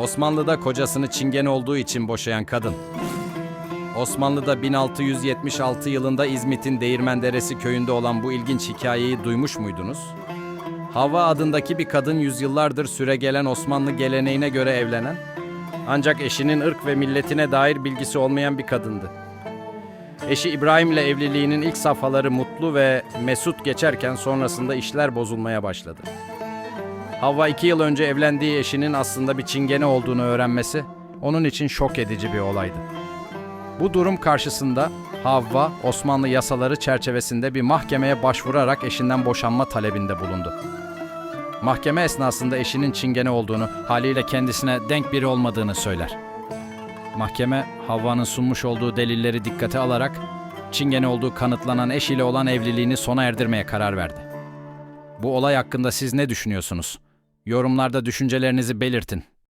Osmanlı'da kocasını çingen olduğu için boşayan kadın. Osmanlı'da 1676 yılında İzmit'in Değirmenderesi köyünde olan bu ilginç hikayeyi duymuş muydunuz? Havva adındaki bir kadın yüzyıllardır süregelen Osmanlı geleneğine göre evlenen, ancak eşinin ırk ve milletine dair bilgisi olmayan bir kadındı. Eşi İbrahim ile evliliğinin ilk safhaları mutlu ve mesut geçerken sonrasında işler bozulmaya başladı. Havva iki yıl önce evlendiği eşinin aslında bir çingene olduğunu öğrenmesi onun için şok edici bir olaydı. Bu durum karşısında Havva Osmanlı yasaları çerçevesinde bir mahkemeye başvurarak eşinden boşanma talebinde bulundu. Mahkeme esnasında eşinin çingene olduğunu, haliyle kendisine denk biri olmadığını söyler. Mahkeme Havva'nın sunmuş olduğu delilleri dikkate alarak çingene olduğu kanıtlanan eş ile olan evliliğini sona erdirmeye karar verdi. Bu olay hakkında siz ne düşünüyorsunuz? Yorumlarda düşüncelerinizi belirtin.